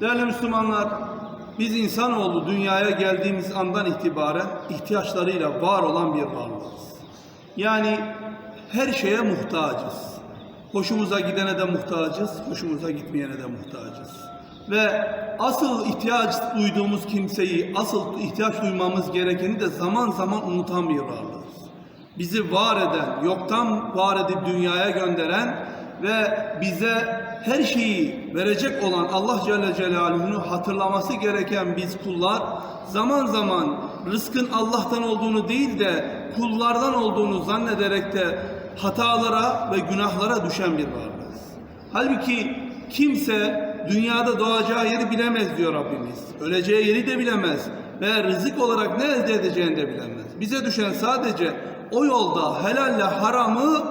Değerli Müslümanlar, biz insanoğlu dünyaya geldiğimiz andan itibaren ihtiyaçlarıyla var olan bir varlığız. Yani her şeye muhtacız. Hoşumuza gidene de muhtacız, hoşumuza gitmeyene de muhtacız. Ve asıl ihtiyaç duyduğumuz kimseyi, asıl ihtiyaç duymamız gerekeni de zaman zaman unutan bir varlığız. Bizi var eden, yoktan var edip dünyaya gönderen ve bize her şeyi verecek olan Allah Celle Celaluhu'nu hatırlaması gereken biz kullar zaman zaman rızkın Allah'tan olduğunu değil de kullardan olduğunu zannederek de hatalara ve günahlara düşen bir varlığız. Halbuki kimse dünyada doğacağı yeri bilemez diyor Rabbimiz. Öleceği yeri de bilemez ve rızık olarak ne elde edeceğini de bilemez. Bize düşen sadece o yolda helalle haramı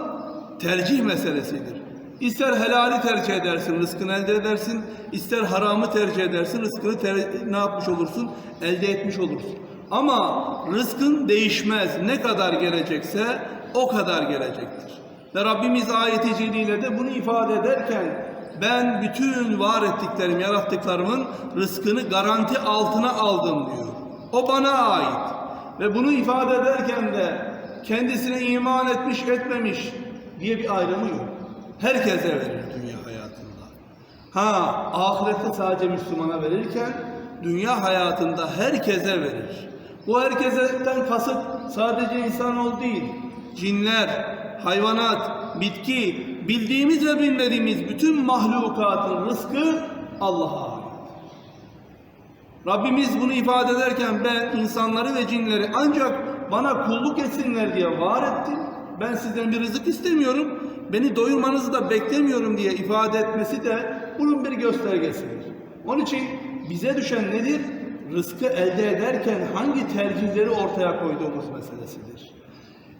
tercih meselesidir. İster helali tercih edersin, rızkını elde edersin. ister haramı tercih edersin, rızkını ter- ne yapmış olursun? Elde etmiş olursun. Ama rızkın değişmez. Ne kadar gelecekse o kadar gelecektir. Ve Rabbimiz ayeti celiyle de bunu ifade ederken ben bütün var ettiklerim, yarattıklarımın rızkını garanti altına aldım diyor. O bana ait. Ve bunu ifade ederken de kendisine iman etmiş etmemiş diye bir ayrımı yok. Herkese verir dünya hayatında. Ha ahirette sadece Müslümana verirken dünya hayatında herkese verir. Bu herkesten kasıt sadece insanoğlu değil. Cinler, hayvanat, bitki, bildiğimiz ve bilmediğimiz bütün mahlukatın rızkı Allah'a ait. Rabbimiz bunu ifade ederken ben insanları ve cinleri ancak bana kulluk etsinler diye var ettim. Ben sizden bir rızık istemiyorum. Beni doyurmanızı da beklemiyorum diye ifade etmesi de bunun bir göstergesidir. Onun için bize düşen nedir? Rızkı elde ederken hangi tercihleri ortaya koyduğumuz meselesidir.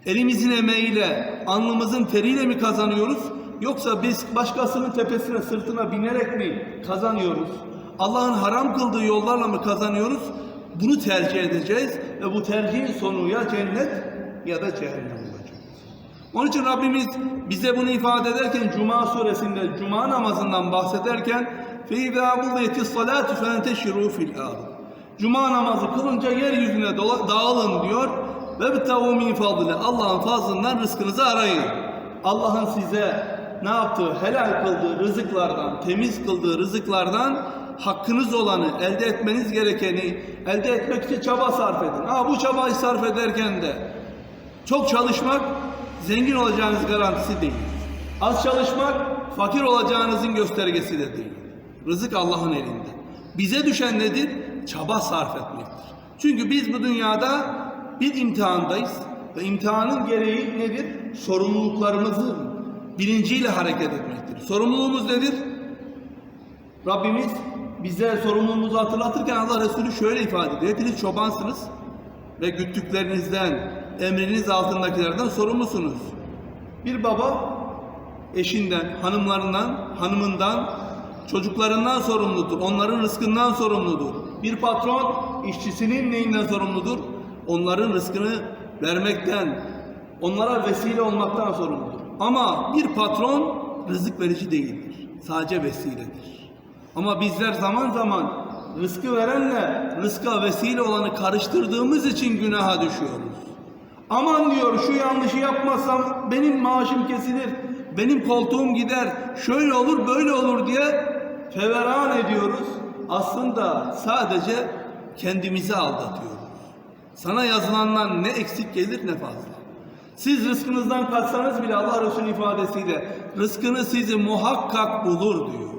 Elimizin emeğiyle, alnımızın teriyle mi kazanıyoruz? Yoksa biz başkasının tepesine, sırtına binerek mi kazanıyoruz? Allah'ın haram kıldığı yollarla mı kazanıyoruz? Bunu tercih edeceğiz ve bu tercihin sonu ya cennet ya da cehennem. Onun için Rabbimiz bize bunu ifade ederken Cuma suresinde Cuma namazından bahsederken فَاِذَا قُضِيَتِ الصَّلَاةُ فَاَنْتَشِرُوا فِي الْاَرْضِ Cuma namazı kılınca yeryüzüne dola- dağılın diyor ve bitavu min fadli Allah'ın fazlından rızkınızı arayın. Allah'ın size ne yaptığı helal kıldığı rızıklardan, temiz kıldığı rızıklardan hakkınız olanı, elde etmeniz gerekeni elde etmek için çaba sarf edin. Ha bu çabayı sarf ederken de çok çalışmak zengin olacağınız garantisi değil. Az çalışmak fakir olacağınızın göstergesi de değil. Rızık Allah'ın elinde. Bize düşen nedir? Çaba sarf etmektir. Çünkü biz bu dünyada bir imtihandayız ve imtihanın gereği nedir? Sorumluluklarımızın bilinciyle hareket etmektir. Sorumluluğumuz nedir? Rabbimiz bize sorumluluğumuzu hatırlatırken Allah Resulü şöyle ifade ediyor. Hepiniz çobansınız ve güttüklerinizden, emriniz altındakilerden sorumlusunuz. Bir baba eşinden, hanımlarından, hanımından, çocuklarından sorumludur. Onların rızkından sorumludur. Bir patron işçisinin neyinden sorumludur? Onların rızkını vermekten, onlara vesile olmaktan sorumludur. Ama bir patron rızık verici değildir. Sadece vesiledir. Ama bizler zaman zaman rızkı verenle rızka vesile olanı karıştırdığımız için günaha düşüyoruz. Aman diyor şu yanlışı yapmazsam benim maaşım kesilir, benim koltuğum gider, şöyle olur böyle olur diye feveran ediyoruz. Aslında sadece kendimizi aldatıyoruz. Sana yazılandan ne eksik gelir ne fazla. Siz rızkınızdan kaçsanız bile Allah Resulü ifadesiyle rızkını sizi muhakkak bulur diyor.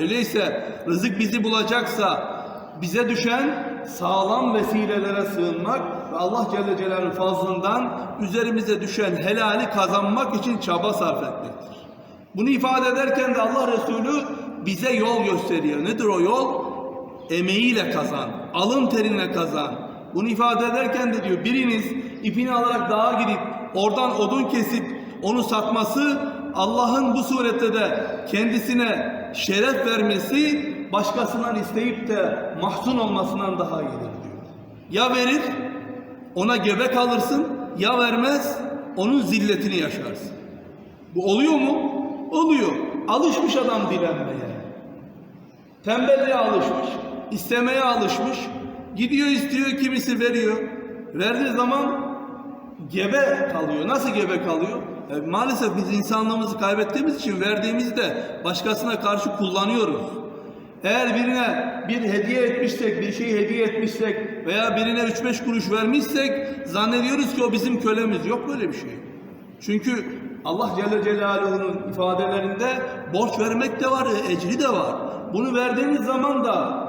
Öyleyse rızık bizi bulacaksa bize düşen sağlam vesilelere sığınmak ve Allah Celle Celaluhu'nun fazlından üzerimize düşen helali kazanmak için çaba sarf etmektir. Bunu ifade ederken de Allah Resulü bize yol gösteriyor. Nedir o yol? Emeğiyle kazan, alın terinle kazan. Bunu ifade ederken de diyor biriniz ipini alarak dağa gidip oradan odun kesip onu satması Allah'ın bu surette de kendisine şeref vermesi başkasından isteyip de mahzun olmasından daha iyidir diyor. Ya verir ona göbek alırsın ya vermez onun zilletini yaşarsın. Bu oluyor mu? Oluyor. Alışmış adam dilenmeye. Tembelliğe alışmış, istemeye alışmış. Gidiyor istiyor, kimisi veriyor. Verdiği zaman gebe kalıyor. Nasıl gebe kalıyor? E, maalesef biz insanlığımızı kaybettiğimiz için verdiğimizde başkasına karşı kullanıyoruz. Eğer birine bir hediye etmişsek, bir şey hediye etmişsek veya birine 3-5 kuruş vermişsek zannediyoruz ki o bizim kölemiz. Yok böyle bir şey. Çünkü Allah Celle Celaluhu'nun ifadelerinde borç vermek de var, ecri de var. Bunu verdiğiniz zaman da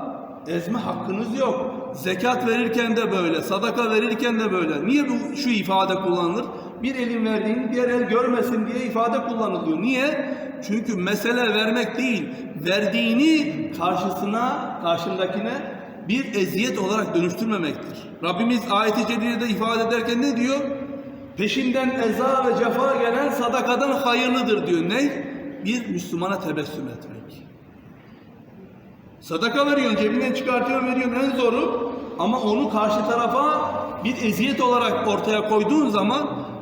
ezme hakkınız yok. Zekat verirken de böyle, sadaka verirken de böyle. Niye bu şu ifade kullanılır? Bir elin verdiğini diğer el görmesin diye ifade kullanılıyor. Niye? Çünkü mesele vermek değil, verdiğini karşısına, karşındakine bir eziyet olarak dönüştürmemektir. Rabbimiz ayet-i ifade ederken ne diyor? Peşinden eza ve cefa gelen sadakadan hayırlıdır diyor. Ne? Bir Müslümana tebessüm etmek. Sadaka veriyorsun, cebinden çıkartıyorsun, veriyorsun en zoru. Ama onu karşı tarafa bir eziyet olarak ortaya koyduğun zaman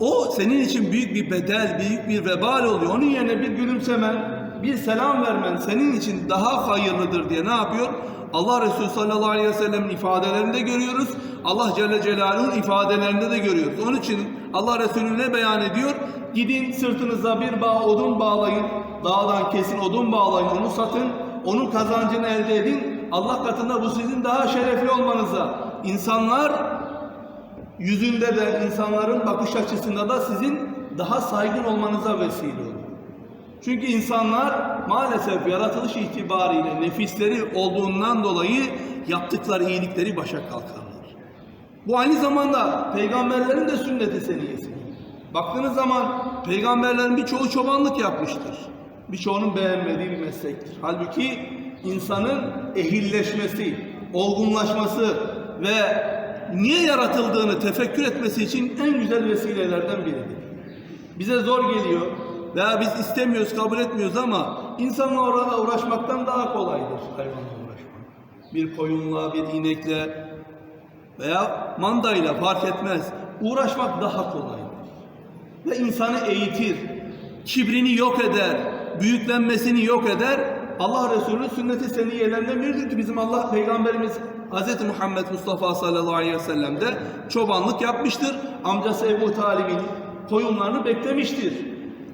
o senin için büyük bir bedel, büyük bir vebal oluyor. Onun yerine bir gülümsemen, bir selam vermen senin için daha hayırlıdır diye ne yapıyor? Allah Resulü sallallahu aleyhi ve sellem'in ifadelerinde görüyoruz. Allah Celle Celaluhu'nun ifadelerinde de görüyoruz. Onun için Allah Resulü ne beyan ediyor? Gidin sırtınıza bir bağ odun bağlayın. Dağdan kesin odun bağlayın, onu satın. Onun kazancını elde edin. Allah katında bu sizin daha şerefli olmanıza. İnsanlar yüzünde de insanların bakış açısında da sizin daha saygın olmanıza vesile olur. Çünkü insanlar maalesef yaratılış itibariyle nefisleri olduğundan dolayı yaptıkları iyilikleri başa kalkarlar. Bu aynı zamanda peygamberlerin de sünneti seniyesi. Baktığınız zaman peygamberlerin birçoğu çobanlık yapmıştır. Birçoğunun beğenmediği bir meslektir. Halbuki insanın ehilleşmesi, olgunlaşması ve niye yaratıldığını tefekkür etmesi için en güzel vesilelerden biridir. Bize zor geliyor veya biz istemiyoruz, kabul etmiyoruz ama insanla orada uğraşmaktan daha kolaydır hayvanla uğraşmak. Bir koyunla, bir inekle veya mandayla fark etmez. Uğraşmak daha kolaydır. Ve insanı eğitir, kibrini yok eder, büyüklenmesini yok eder. Allah Resulü sünneti seniyelerinden biridir ki bizim Allah Peygamberimiz Hz. Muhammed Mustafa sallallahu aleyhi ve sellem de çobanlık yapmıştır. Amcası Ebu Talib'in koyunlarını beklemiştir.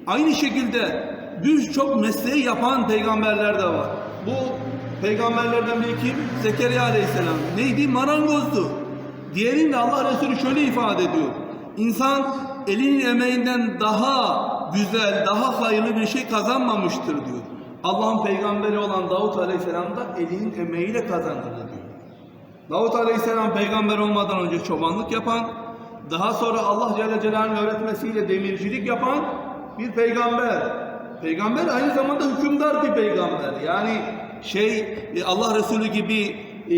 Aynı şekilde birçok mesleği yapan peygamberler de var. Bu peygamberlerden biri kim? Zekeriya aleyhisselam. Neydi? Marangozdu. Diğerinde Allah Resulü şöyle ifade ediyor. İnsan elinin emeğinden daha güzel, daha hayırlı bir şey kazanmamıştır diyor. Allah'ın peygamberi olan Davut Aleyhisselam da elinin emeğiyle kazandırdı. Davut Aleyhisselam peygamber olmadan önce çobanlık yapan, daha sonra Allah Celle Celaluhu'nun öğretmesiyle demircilik yapan bir peygamber. Peygamber aynı zamanda hükümdar bir peygamber. Yani şey e, Allah Resulü gibi e,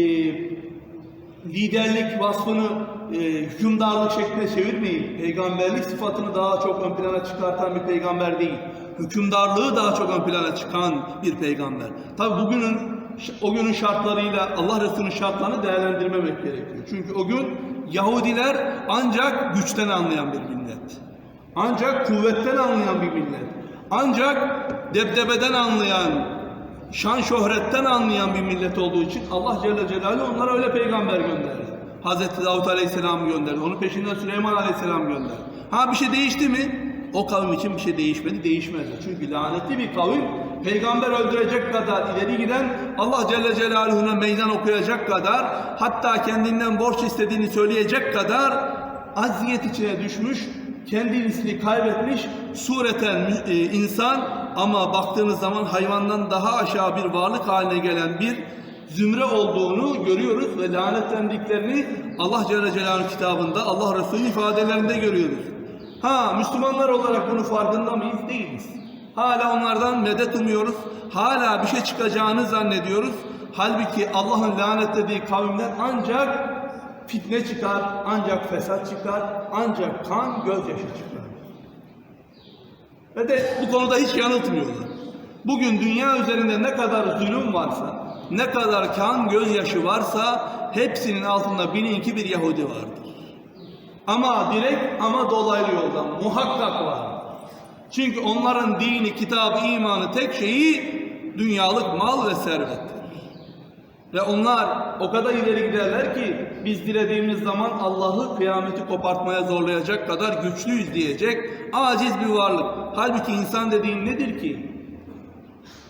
liderlik vasfını e, hükümdarlık şekline çevirmeyin. Peygamberlik sıfatını daha çok ön plana çıkartan bir peygamber değil. Hükümdarlığı daha çok ön plana çıkan bir peygamber. Tabi bugünün o günün şartlarıyla Allah Resulü'nün şartlarını değerlendirmemek gerekiyor. Çünkü o gün Yahudiler ancak güçten anlayan bir millet. Ancak kuvvetten anlayan bir millet. Ancak debdebeden anlayan, şan şöhretten anlayan bir millet olduğu için Allah Celle Celaluhu onlara öyle peygamber gönderdi. Hazreti Davut Aleyhisselam gönderdi. Onun peşinden Süleyman Aleyhisselam gönderdi. Ha bir şey değişti mi? O kavim için bir şey değişmedi, değişmez. Çünkü lanetli bir kavim peygamber öldürecek kadar ileri giden Allah Celle Celaluhu'na meydan okuyacak kadar hatta kendinden borç istediğini söyleyecek kadar aziyet içine düşmüş kendisini kaybetmiş sureten e, insan ama baktığınız zaman hayvandan daha aşağı bir varlık haline gelen bir zümre olduğunu görüyoruz ve lanetlendiklerini Allah Celle Celaluhu kitabında Allah Resulü ifadelerinde görüyoruz. Ha Müslümanlar olarak bunu farkında mıyız? Değiliz. Hala onlardan medet umuyoruz. Hala bir şey çıkacağını zannediyoruz. Halbuki Allah'ın lanetlediği kavimler ancak fitne çıkar, ancak fesat çıkar, ancak kan, gözyaşı çıkar. Ve de bu konuda hiç yanıltmıyorlar. Bugün dünya üzerinde ne kadar zulüm varsa, ne kadar kan, gözyaşı varsa hepsinin altında bilin ki bir Yahudi vardır. Ama direkt ama dolaylı yoldan muhakkak var. Çünkü onların dini, kitabı, imanı tek şeyi dünyalık mal ve servettir. Ve onlar o kadar ileri giderler ki biz dilediğimiz zaman Allah'ı kıyameti kopartmaya zorlayacak kadar güçlüyüz diyecek aciz bir varlık. Halbuki insan dediğin nedir ki?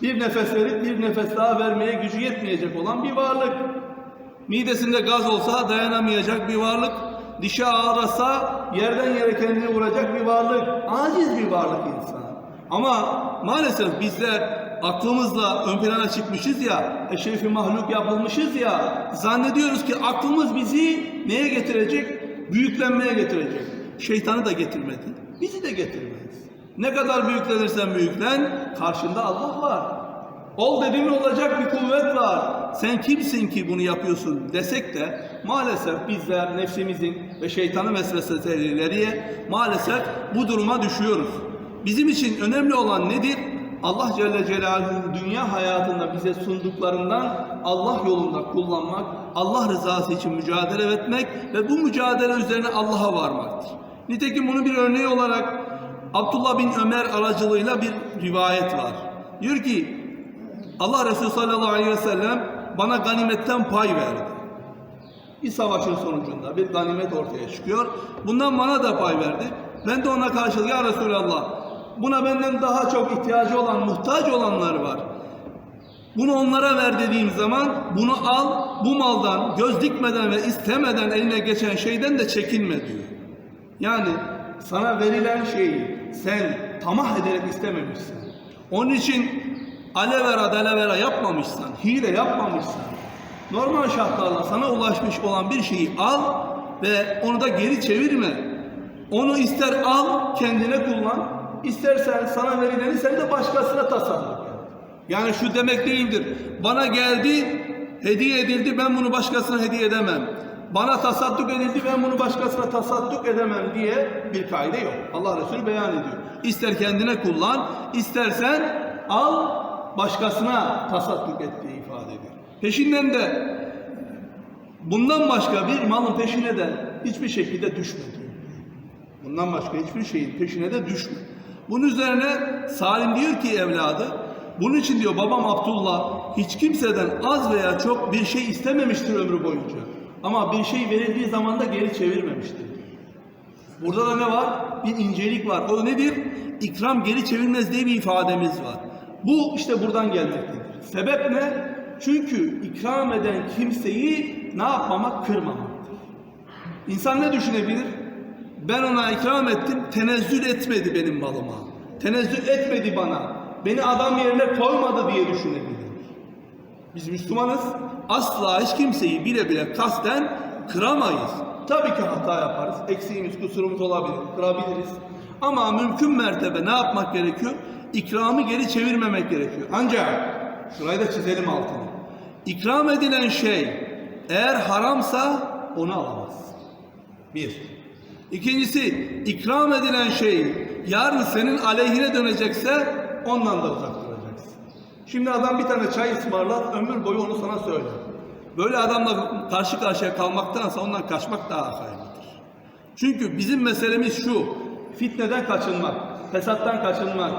Bir nefes verip bir nefes daha vermeye gücü yetmeyecek olan bir varlık. Midesinde gaz olsa dayanamayacak bir varlık. Dişi ağrasa yerden yere kendini vuracak bir varlık. Aciz bir varlık insan. Ama maalesef bizler aklımızla ön plana çıkmışız ya, eşrefi mahluk yapılmışız ya, zannediyoruz ki aklımız bizi neye getirecek? Büyüklenmeye getirecek. Şeytanı da getirmedi, bizi de getirmez. Ne kadar büyüklenirsen büyüklen, karşında Allah var. Ol dediğin olacak bir kuvvet var. Sen kimsin ki bunu yapıyorsun desek de maalesef bizler nefsimizin ve şeytanın vesveseleriyle maalesef bu duruma düşüyoruz. Bizim için önemli olan nedir? Allah Celle Celaluhu'nun dünya hayatında bize sunduklarından Allah yolunda kullanmak, Allah rızası için mücadele etmek ve bu mücadele üzerine Allah'a varmaktır. Nitekim bunu bir örneği olarak Abdullah bin Ömer aracılığıyla bir rivayet var. Diyor ki Allah Resulü sallallahu aleyhi ve sellem bana ganimetten pay verdi. Bir savaşın sonucunda bir ganimet ortaya çıkıyor. Bundan bana da pay verdi. Ben de ona karşılık ya Resulallah buna benden daha çok ihtiyacı olan, muhtaç olanlar var. Bunu onlara ver dediğim zaman bunu al, bu maldan göz dikmeden ve istemeden eline geçen şeyden de çekinme diyor. Yani sana verilen şeyi sen tamah ederek istememişsin. Onun için alevera delevera yapmamışsan, hile yapmamışsan, normal şartlarla sana ulaşmış olan bir şeyi al ve onu da geri çevirme. Onu ister al, kendine kullan, istersen sana verileni sen de başkasına tasarruf et. Yani şu demek değildir. Bana geldi, hediye edildi, ben bunu başkasına hediye edemem. Bana tasadduk edildi, ben bunu başkasına tasadduk edemem diye bir kaide yok. Allah Resulü beyan ediyor. İster kendine kullan, istersen al, başkasına tasadduk et diye ifade ediyor. Peşinden de bundan başka bir malın peşine de hiçbir şekilde düşme diyor. Bundan başka hiçbir şeyin peşine de düşme. Bunun üzerine Salim diyor ki evladı, bunun için diyor babam Abdullah hiç kimseden az veya çok bir şey istememiştir ömrü boyunca. Ama bir şey verildiği zaman da geri çevirmemiştir. Burada da ne var? Bir incelik var. O nedir? İkram geri çevirmez diye bir ifademiz var. Bu işte buradan gelmektedir. Sebep ne? Çünkü ikram eden kimseyi ne yapmamak? Kırmamaktır. İnsan ne düşünebilir? Ben ona ikram ettim, tenezzül etmedi benim malıma. Tenezzül etmedi bana. Beni adam yerine koymadı diye düşünebilir. Biz Müslümanız. Asla hiç kimseyi bile bile kasten kıramayız. Tabii ki hata yaparız. Eksiğimiz, kusurumuz olabilir. Kırabiliriz. Ama mümkün mertebe ne yapmak gerekiyor? İkramı geri çevirmemek gerekiyor. Ancak şurayı da çizelim altını. İkram edilen şey eğer haramsa onu alamaz. Bir. İkincisi ikram edilen şey yarın senin aleyhine dönecekse ondan da uzak duracaksın. Şimdi adam bir tane çay ısmarlar ömür boyu onu sana söyler. Böyle adamla karşı karşıya kalmaktansa ondan kaçmak daha hayırlıdır. Çünkü bizim meselemiz şu fitneden kaçınmak, fesattan kaçınmak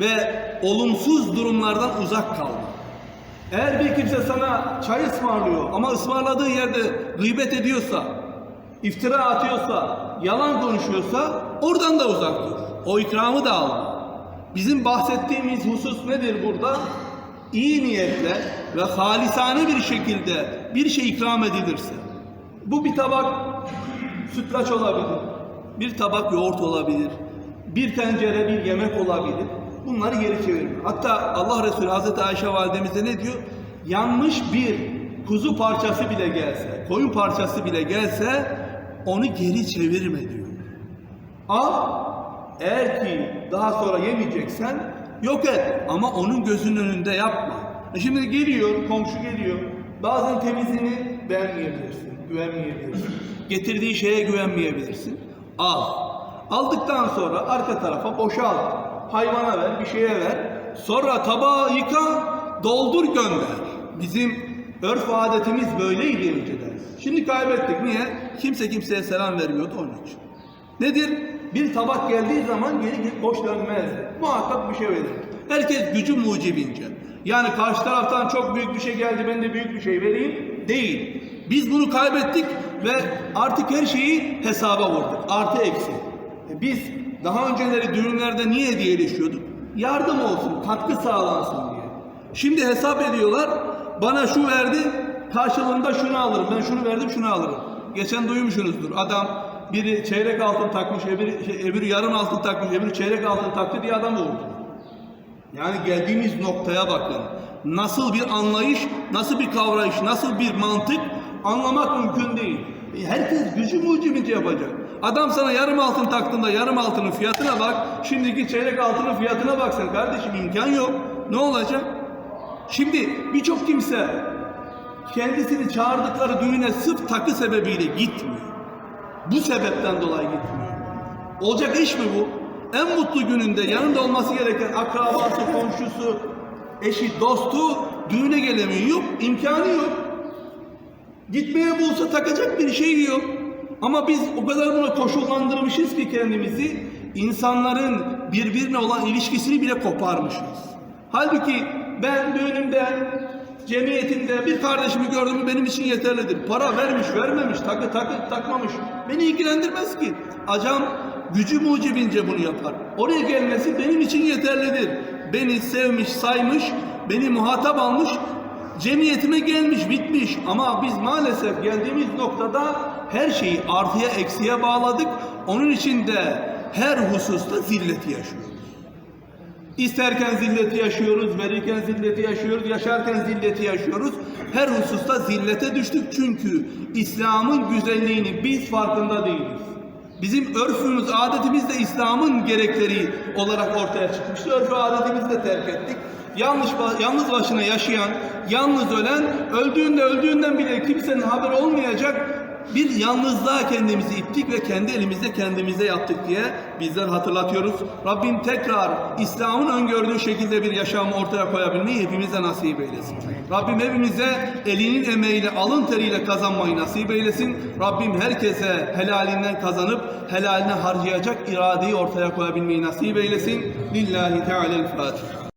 ve olumsuz durumlardan uzak kalmak. Eğer bir kimse sana çay ısmarlıyor ama ısmarladığı yerde gıybet ediyorsa, iftira atıyorsa, yalan konuşuyorsa oradan da uzak dur. O ikramı da alma. Bizim bahsettiğimiz husus nedir burada? İyi niyetle ve halisane bir şekilde bir şey ikram edilirse. Bu bir tabak sütlaç olabilir. Bir tabak yoğurt olabilir. Bir tencere bir yemek olabilir. Bunları geri çevirme. Hatta Allah Resulü Hazreti Ayşe validemize ne diyor? Yanmış bir kuzu parçası bile gelse, koyun parçası bile gelse onu geri çevirme diyor. Al, eğer ki daha sonra yemeyeceksen yok et ama onun gözünün önünde yapma. E şimdi geliyor, komşu geliyor. Bazen temizliğini beğenmeyebilirsin, güvenmeyebilirsin. Getirdiği şeye güvenmeyebilirsin. Al. Aldıktan sonra arka tarafa boşalt. Hayvana ver, bir şeye ver. Sonra tabağı yıka, doldur gönder. Bizim örf adetimiz böyleydi önceden. Şimdi kaybettik. Niye? Kimse kimseye selam vermiyordu onun için. Nedir? Bir tabak geldiği zaman geri geri boş dönmez. Muhakkak bir şey verir. Herkes gücü mucibince. Yani karşı taraftan çok büyük bir şey geldi ben de büyük bir şey vereyim değil. Biz bunu kaybettik ve artık her şeyi hesaba vurduk. Artı eksi. E Biz daha önceleri düğünlerde niye hediyeleşiyorduk? Yardım olsun, katkı sağlansın diye. Şimdi hesap ediyorlar. Bana şu verdi, karşılığında şunu alırım. Ben şunu verdim, şunu alırım. Geçen duymuşsunuzdur. Adam biri çeyrek altın takmış, öbürü, şey, öbürü yarım altın takmış, öbürü çeyrek altın taktı diye adam vurdu. Yani geldiğimiz noktaya bakın. Nasıl bir anlayış, nasıl bir kavrayış, nasıl bir mantık anlamak mümkün değil. Herkes gücü mucibince yapacak. Adam sana yarım altın taktığında yarım altının fiyatına bak. Şimdiki çeyrek altının fiyatına bak sen kardeşim imkan yok. Ne olacak? Şimdi birçok kimse kendisini çağırdıkları düğüne sırf takı sebebiyle gitmiyor. Bu sebepten dolayı gitmiyor. Olacak iş mi bu? En mutlu gününde yanında olması gereken akrabası, komşusu, eşi, dostu düğüne gelemiyor. Yok, imkanı yok. Gitmeye bulsa takacak bir şey yok. Ama biz o kadar buna koşullandırmışız ki kendimizi insanların birbirine olan ilişkisini bile koparmışız. Halbuki ben düğünümde, cemiyetinde bir kardeşimi gördüm benim için yeterlidir. Para vermiş, vermemiş, takı takı takmamış. Beni ilgilendirmez ki. Acam gücü mucibince bunu yapar. Oraya gelmesi benim için yeterlidir. Beni sevmiş, saymış, beni muhatap almış, cemiyetime gelmiş, bitmiş. Ama biz maalesef geldiğimiz noktada her şeyi artıya eksiye bağladık. Onun için de her hususta zilleti yaşıyoruz. İsterken zilleti yaşıyoruz, verirken zilleti yaşıyoruz, yaşarken zilleti yaşıyoruz. Her hususta zillete düştük çünkü İslam'ın güzelliğini biz farkında değiliz. Bizim örfümüz, adetimiz de İslam'ın gerekleri olarak ortaya çıkmıştı. Örfü adetimizi de terk ettik. Yanlış, yalnız başına yaşayan, yalnız ölen, öldüğünde öldüğünden bile kimsenin haberi olmayacak bir yalnızlığa kendimizi ittik ve kendi elimizde kendimize yaptık diye bizler hatırlatıyoruz. Rabbim tekrar İslam'ın öngördüğü şekilde bir yaşamı ortaya koyabilmeyi hepimize nasip eylesin. Rabbim hepimize elinin emeğiyle, alın teriyle kazanmayı nasip eylesin. Rabbim herkese helalinden kazanıp helaline harcayacak iradeyi ortaya koyabilmeyi nasip eylesin. Lillahi Teala'l-Fatiha.